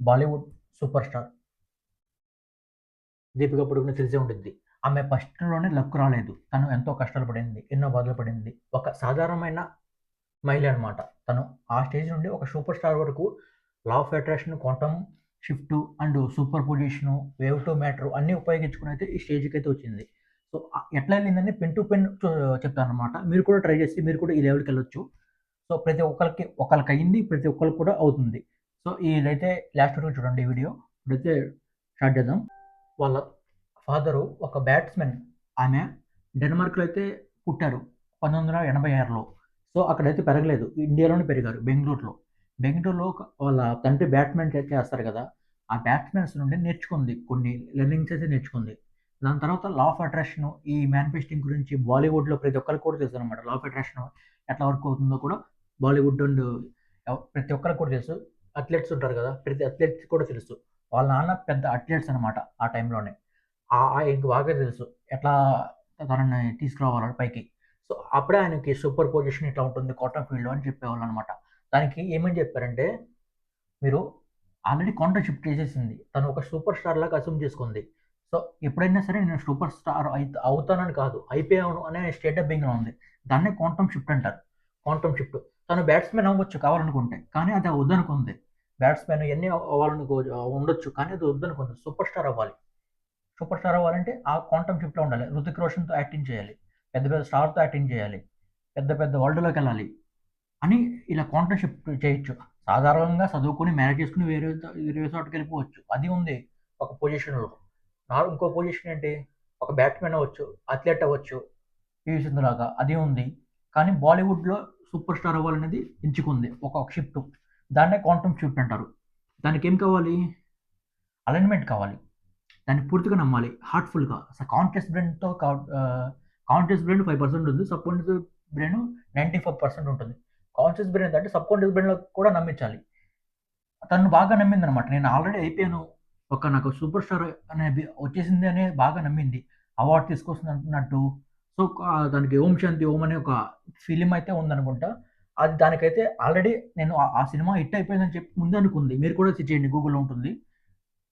Bollywood super star Deepika పొడుగుని తెలిసే ఉంటుంది ఆమె ఫస్ట్లోనే లక్ రాలేదు. తను ఎంతో కష్టాలు పడింది ఎన్నో బాధలు పడింది. ఒక సాధారణమైన మహిళ అనమాట తను ఆ స్టేజ్ నుండి ఒక సూపర్ స్టార్ వరకు law of attraction quantum shift and superposition wave to matter అన్నీ ఉపయోగించుకుని అయితే ఈ స్టేజ్కి అయితే వచ్చింది. సో ఎట్లా వెళ్ళిందని పెన్ టు పెన్ చెప్తాను అనమాట మీరు కూడా ట్రై చేసి మీరు కూడా ఈ లెవెల్కి వెళ్ళొచ్చు. సో ప్రతి ఒక్కరికి ఒకరికి అయింది ప్రతి ఒక్కరికి కూడా అవుతుంది. సో ఇదైతే లాస్ట్ వరకు చూడండి వీడియో ఇప్పుడైతే స్టార్ట్ చేద్దాం. వాళ్ళ ఫాదరు ఒక బ్యాట్స్మెన్ ఆమె డెన్మార్క్లో అయితే పుట్టారు పంతొమ్మిది వందల ఎనభై ఆరులో. సో అక్కడైతే పెరగలేదు. ఇండియాలోనే పెరిగారు బెంగళూరులో. బెంగళూరులో వాళ్ళ తండ్రి బ్యాట్స్మెన్ చేస్తారు కదా ఆ బ్యాట్స్మెన్స్ నుండి నేర్చుకుంది. కొన్ని లెర్నింగ్స్ అయితే నేర్చుకుంది. దాని తర్వాత లా ఆఫ్ అట్రాక్షన్ ఈ మేనిఫెస్టింగ్ గురించి బాలీవుడ్లో ప్రతి ఒక్కరికి కూడా తెలుసు అనమాట లా ఆఫ్ అట్రాక్షన్ ఎట్లా వర్క్ అవుతుందో కూడా బాలీవుడ్ అండ్ ప్రతి ఒక్కరికి కూడా తెలుసు. అథ్లెట్స్ ఉంటారు కదా ప్రతి అథ్లెట్స్ కూడా తెలుసు. వాళ్ళ నాన్న పెద్ద అథ్లెట్స్ అనమాట ఆ టైంలోనే. ఆ బాగా తెలుసు ఎట్లా తనని తీసుకురావాలని పైకి. సో అప్పుడే ఆయనకి సూపర్ పొజిషన్ ఇట్లా ఉంటుంది కాటన్ ఫీల్డ్ అని చెప్పేవాళ్ళు అనమాట దానికి ఏమని చెప్పారంటే మీరు ఆల్రెడీ కాంట్రాక్ట్ షిఫ్ట్ చేసేసింది. తను ఒక సూపర్ స్టార్ లాగా అసూమ్ చేసుకుంది. సో ఎప్పుడైనా సరే నేను సూపర్ స్టార్ అయి అవుతానని కాదు అయిపోయాను అనే స్టేట్ ఆఫ్ బీయింగ్లో ఉంది. దాన్నే క్వాంటమ్ షిఫ్ట్ అంటారు. Quantum shift. తను బ్యాట్స్మెన్ అవ్వచ్చు కావాలనుకుంటే కానీ అది వద్దనుకుంది. బ్యాట్స్మెన్ ఎన్ని అవ్వాలనుకో ఉండొచ్చు. కానీ అది వద్దనుకుంది సూపర్ స్టార్ అవ్వాలి. సూపర్ స్టార్ అవ్వాలంటే ఆ క్వాంటమ్ షిఫ్ట్లో ఉండాలి. రుతిక్ రోషన్తో యాక్టింగ్ చేయాలి. పెద్ద పెద్ద స్టార్తో యాక్టింగ్ చేయాలి. పెద్ద పెద్ద వరల్డ్లోకి వెళ్ళాలి అని ఇలా క్వాంటమ్ షిఫ్ట్ చేయొచ్చు. సాధారణంగా చదువుకుని మ్యారేజ్ చేసుకుని వేరే వేరే చోటుకి వెళ్ళిపోవచ్చు. అది ఉంది ఒక పొజిషన్లో. నాలుగు ఇంకో పొజిషన్ ఏంటి? ఒక బ్యాట్స్మెన్ అవ్వచ్చు అథ్లెట్ అవ్వచ్చు పివి సింధు లాగా అది ఉంది. కానీ బాలీవుడ్లో సూపర్ స్టార్ అవ్వాలనేది ఎంచుకుంది. ఒక షిఫ్ట్. దాన్నే క్వాంటమ్ షిఫ్ట్ అంటారు. దానికి ఏం కావాలి? అలైన్మెంట్ కావాలి. దాన్ని పూర్తిగా నమ్మాలి. హార్ట్ఫుల్గా కాన్షియస్ బ్రెయిన్తో కాంటెస్ బ్రెయిన్ ఫైవ్ పర్సెంట్ ఉంది subconscious brain ninety five percent ఉంటుంది. కాన్షియస్ బ్రెయిన్ అంటే సబ్ కాన్షియస్ బ్రెయిన్లో కూడా నమ్మించాలి. తను బాగా నమ్మింది అనమాట నేను ఆల్రెడీ అయిపోయాను. ఒక నాకు సూపర్ స్టార్ అనే వచ్చేసింది అనే బాగా నమ్మింది. అవార్డు తీసుకొస్తుంది అంటున్నట్టు సో దానికి ఓం శాంతి ఓం అనే ఒక ఫిలిం అయితే ఉందనుకుంటా. అది దానికైతే ఆల్రెడీ నేను ఆ- సినిమా హిట్ అయిపోయిందని చెప్పి ముందే అనుకుంది. మీరు కూడా సెర్చ్ చేయండి గూగుల్లో ఉంటుంది.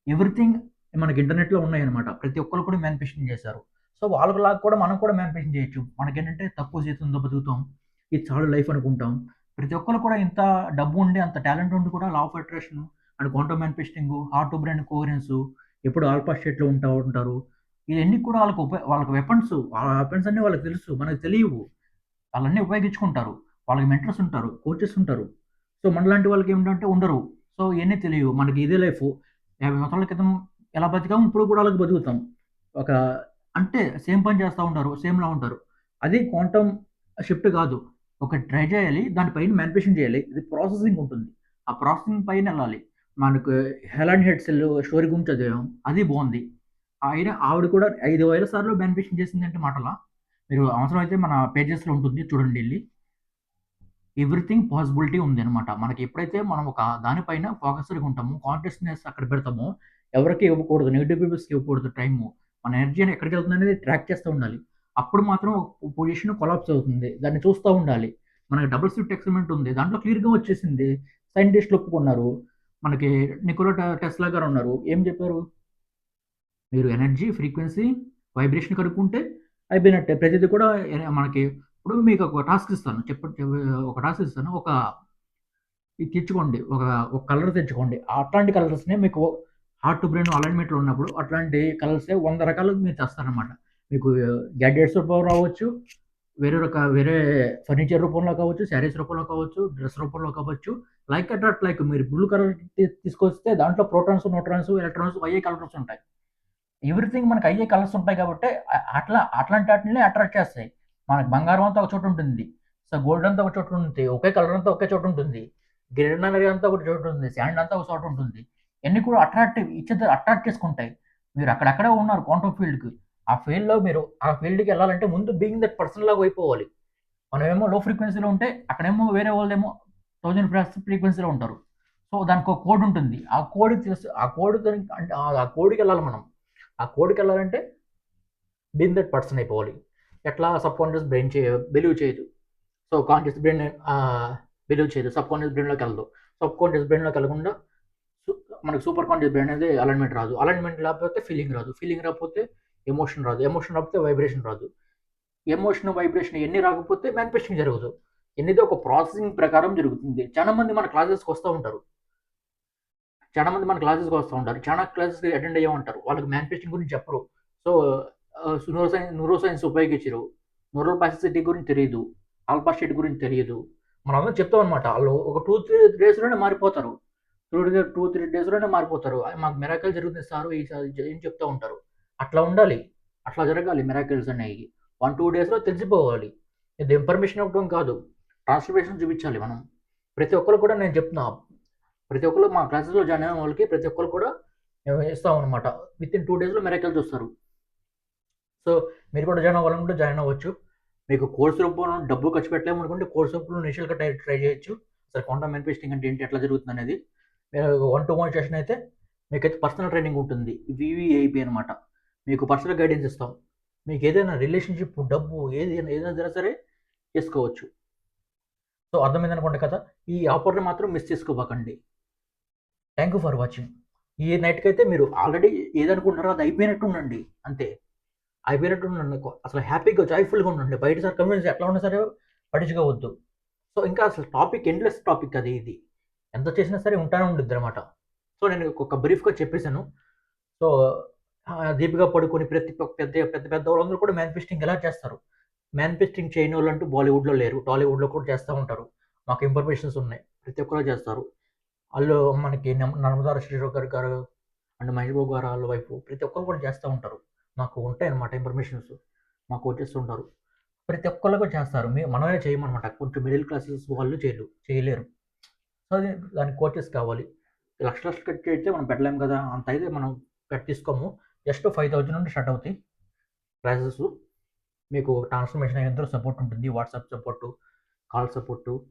ఎవ్రీథింగ్ మనకి ఇంటర్నెట్లో ఉన్నాయన్నమాట. ప్రతి ఒక్కరు కూడా మ్యానిఫెస్టింగ్ చేశారు. సో వాళ్ళలాగా కూడా మనం కూడా మ్యానిఫెస్టింగ్ చేయొచ్చు. మనకేంటంటే తక్కువ జీతంతో బతుకుతాం. ఇది చాలా లైఫ్ అనుకుంటాం. ప్రతి ఒక్కరు కూడా ఇంత డబ్బు ఉండి అంత టాలెంట్ ఉండి కూడా law of attraction and quantum manifesting heart to brain coherence ఎప్పుడు ఆల్ఫా స్టేట్లో ఉంటా ఉంటారు. ఇవన్నీ కూడా వాళ్ళకి ఉప వాళ్ళకి వెపన్స్ వాళ్ళ వెపన్స్ అన్నీ వాళ్ళకి తెలుసు. మనకు తెలియవు. వాళ్ళన్నీ ఉపయోగించుకుంటారు. వాళ్ళకి మెంటర్స్ ఉంటారు కోచెస్ ఉంటారు. సో మనలాంటి వాళ్ళకి ఏంటంటే ఉండరు. సో ఇవన్నీ తెలియవు. మనకి ఇదే లైఫ్ యాభై సంవత్సరాల క్రితం ఎలా బతికాము ఇప్పుడు కూడా అలాగే బతుకుతాం. ఒక అంటే సేమ్ పని చేస్తూ ఉంటారు సేమ్లా ఉంటారు. అది క్వాంటమ్ షిఫ్ట్ కాదు. ఒక ట్రై చేయాలి దానిపైన మ్యానిఫెస్టేషన్ చేయాలి. ఇది ప్రాసెసింగ్ ఉంటుంది. ఆ ప్రాసెసింగ్ పైన వెళ్ళాలి. మనకు హెలాన్ హెడ్ సెల్ స్టోరీ గురించి చదివాం. అది బాగుంది. ఆయన ఆవిడ కూడా ఐదు వేల సార్లు మ్యానిఫెస్టేషన్ చేసిందంటే మాటలా? మీరు అవసరం అయితే మన పేజెస్లో ఉంటుంది. చూడండి వెళ్ళి. ఎవ్రీథింగ్ పాసిబిలిటీ ఉంది అనమాట మనకి ఎప్పుడైతే మనం ఒక దానిపైన ఫోకస్డ్గా ఉంటామో కాన్షియస్నెస్ అక్కడ పెడతామో ఎవరికి ఇవ్వకూడదు నెగిటివ్ పీపుల్స్కి ఇవ్వకూడదు టైము మన ఎనర్జీ ఎక్కడికి వెళ్తుంది అనేది ట్రాక్ చేస్తూ ఉండాలి. అప్పుడు మాత్రం పొజిషన్ కొలాప్స్ అవుతుంది. దాన్ని చూస్తూ ఉండాలి. మనకి డబుల్ స్విఫ్ట్ ఎక్స్పెరిమెంట్ ఉంది. దాంట్లో క్లియర్గా వచ్చేసింది. సైంటిస్టులు ఒప్పుకున్నారు. మనకి నికోలో టెస్లా గారు ఉన్నారు. ఏం చెప్పారు? మీరు ఎనర్జీ ఫ్రీక్వెన్సీ వైబ్రేషన్ కనుక్కుంటే అయిపోయినట్టే. ప్రతిదీ కూడా మనకి ఇప్పుడు మీకు ఒక టాస్క్ ఇస్తాను. చెప్ప ఒక టాస్క్ ఇస్తాను. ఒక ఇది తెచ్చుకోండి. ఒక ఒక కలర్ తెచ్చుకోండి. అట్లాంటి కలర్స్నే మీకు హార్ట్ టు బ్రెయిన్ అలైన్మెంట్లో ఉన్నప్పుడు అట్లాంటి కలర్సే వంద రకాలు మీరు తెస్తారనమాట మీకు గ్యాడ్జెట్స్ రూపంలో రావచ్చు వేరే రక వేరే ఫర్నిచర్ రూపంలో కావచ్చు శారీస్ రూపంలో కావచ్చు డ్రెస్ రూపంలో కావచ్చు లైక్ అట్ అట్ లైక్ మీరు బ్లూ కలర్ తీసుకొస్తే దాంట్లో ప్రోటాన్స్ న్యూట్రాన్స్ ఎలక్ట్రాన్స్ అయ్యే కలర్స్ ఉంటాయి. ఎవ్రీథింగ్ మనకి అయ్యే కలర్స్ ఉంటాయి కాబట్టి అట్లా అట్లాంటి వాటిని అట్రాక్ట్ చేస్తాయి. మనకు బంగారం అంతా ఒక చోట ఉంటుంది. సో గోల్డ్ అంతా ఒక చోటు ఉంటుంది. ఒకే కలర్ అంతా ఒకే చోట ఉంటుంది. గ్రీనరీ అంతా ఒక చోటు ఉంటుంది. శాండ్ అంతా ఒక చోట ఉంటుంది. ఎన్ని కూడా అట్రాక్టివ్ ఇచ్చే అట్రాక్ట్ చేసుకుంటాయి. మీరు అక్కడక్కడే ఉన్నారు క్వాంటమ్ ఫీల్డ్కి ఆ ఫీల్డ్లో మీరు ఆ ఫీల్డ్కి వెళ్ళాలంటే ముందు బీయింగ్ దట్ పర్సన్ లాగా అయిపోవాలి. మనమేమో లో ఫ్రీక్వెన్సీలో ఉంటే అక్కడేమో వేరే వాళ్ళేమో థౌజండ్ ప్లస్ ఫ్రీక్వెన్సీలో ఉంటారు. సో దానికి ఒక కోడ్ ఉంటుంది. ఆ కోడ్ తెలుసు ఆ కోడ్ అంటే ఆ- కోడ్కి వెళ్ళాలి మనం. ఆ కోడ్కి వెళ్ళాలంటే బీన్ దట్ పర్సన్ అయిపోవాలి. ఎట్లా సబ్ కాన్షియస్ బ్రెయిన్ చేయ బిలీవ్ చేయదు. సో కాన్షియస్ బ్రెయిన్ బిలీవ్ చేయదు. సబ్ కాన్షియస్ బ్రెయిన్లోకి వెళ్ళదు. సబ్ కాన్షియస్ బ్రెయిన్లోకి వెళ్ళకుండా సు- మనకి సూపర్ కాన్షియస్ బ్రెయిన్ అనేది అలైన్మెంట్ రాదు. అలైన్మెంట్ లేకపోతే ఫీలింగ్ రాదు. ఫీలింగ్ రాకపోతే ఎమోషన్ రాదు. ఎమోషన్ రాకపోతే వైబ్రేషన్ రాదు. ఎమోషన్ వైబ్రేషన్ ఎన్ని రాకపోతే మ్యానిఫెస్టింగ్ జరగదు. ఎన్నిది ఒక ప్రాసెసింగ్ ప్రకారం జరుగుతుంది. చాలా మంది మన క్లాసెస్కి వస్తూ ఉంటారు. చాలా మంది మన క్లాసెస్కి వస్తూ ఉంటారు. చాలా క్లాసెస్ అటెండ్ అయ్యే ఉంటారు. వాళ్ళకి మ్యానిఫెస్టింగ్ గురించి చెప్పరు. So neuroscience neuroscience ఉపయోగించరు. న్యూరల్ ప్లాస్టిసిటీ గురించి తెలియదు ఆల్ఫా గురించి తెలియదు మనం అందరం చెప్తాం అనమాట వాళ్ళు ఒక టూ త్రీ డేస్లోనే మారిపోతారు. టూ టూ త్రీ డేస్లోనే మారిపోతారు. మాకు మెరాకల్ జరుగుతుంది సార్ ఈ సార్ ఏం చెప్తూ ఉంటారు? అట్లా ఉండాలి. అట్లా జరగాలి మెరాకిల్స్ అనేవి. వన్ టూ డేస్లో తెలిసిపోవాలి. ఇది ఇన్ఫర్మేషన్ ఇవ్వడం కాదు. ట్రాన్స్ఫర్మేషన్ చూపించాలి మనం. ప్రతి ఒక్కరు కూడా నేను చెప్తున్నా. ప్రతి ఒక్కరు మా క్లాసెస్లో జాయిన్ అయిన వాళ్ళకి ప్రతి ఒక్కరు కూడా మేము ఇస్తాం అనమాట విత్ ఇన్ టూ డేస్లో మెరాకిల్ చూస్తారు. సో మీరు కూడా జాయిన్ అవ్వాలనుకుంటే జాయిన్ అవ్వచ్చు. మీకు కోర్స్ రూపంలో డబ్బు ఖర్చు పెట్టలేము అనుకుంటే కోర్స్ రూపంలో ఇనిషియల్గా ట్రై ట్రై చేయొచ్చు. సార్ కొండ మేనిఫెస్టింగ్ అంటే ఏంటి ఎట్లా జరుగుతుంది అనేది మీరు వన్ టు వన్ సెషన్ అయితే మీకైతే పర్సనల్ ట్రైనింగ్ ఉంటుంది. వివిఐపి అనమాట మీకు పర్సనల్ గైడెన్స్ ఇస్తాం. మీకు ఏదైనా రిలేషన్షిప్ డబ్బు ఏది ఏదైనా సరే చేసుకోవచ్చు. సో అర్థమైంది అనుకోండి కదా ఈ ఆఫర్ని మాత్రం మిస్ చేసుకోబోకండి. థ్యాంక్ యూ ఫర్ వాచింగ్ ఈ నైట్కి అయితే మీరు ఆల్రెడీ ఏదనుకుంటున్నారో అది అయిపోయినట్టు ఉండండి. అంతే. అయిపోయినట్టు ఉండండి. అసలు హ్యాపీగా జాయ్ఫుల్గా ఉండండి. బయట సార్ కన్వీన్స్ ఎట్లా ఉన్నా సరే పట్టించుకోవద్దు. సో ఇంకా అసలు టాపిక్ ఎండ్లెస్ టాపిక్ అది ఇది. ఎంత చేసినా సరే ఉంటానే ఉంటుంది అనమాట సో నేను ఒక బ్రీఫ్గా చెప్పేశాను. సో దీపిగా పడుకొని ప్రతి ఒక్క పెద్ద పెద్ద పెద్ద వాళ్ళందరూ కూడా మేనిఫెస్టింగ్ ఎలా చేస్తారు? మేనిఫెస్టింగ్ చేయని వాళ్ళు అంటూ బాలీవుడ్లో లేరు. టాలీవుడ్లో కూడా చేస్తూ ఉంటారు. మాకు ఇన్ఫర్మేషన్స్ ఉన్నాయి. ప్రతి ఒక్కరు చేస్తారు. వాళ్ళు మనకి నమ్- నర్మదార శ్రీరావు గారు గారు అండ్ మహేష్ బాబు గారు వాళ్ళ వైపు ప్రతి ఒక్కరు కూడా చేస్తూ ఉంటారు. మాకు ఉంటాయి అన్నమాట ఇన్ఫర్మేషన్స్ మాకు వచ్చేస్తుంటారు ప్రతి ఒక్కళ్ళు చేస్తారు. మీ మనమే చేయమన్నమాట. కొంచెం మిడిల్ క్లాసెస్ వాళ్ళు చేయలేరు చేయలేరు. సో అది దానికి కోచెస్ కావాలి. లక్ష లక్షలు కట్టి అయితే మనం పెట్టలేము కదా. అంత అయితే మనం కట్ తీసుకోము. జస్ట్ ఫైవ్ థౌజండ్ నుండి స్టార్ట్ అవుతాయి ప్రైసెస్ మీకు ట్రాన్స్ఫర్మేషన్ అయ్యేందుకు సపోర్ట్ ఉంటుంది. WhatsApp support call support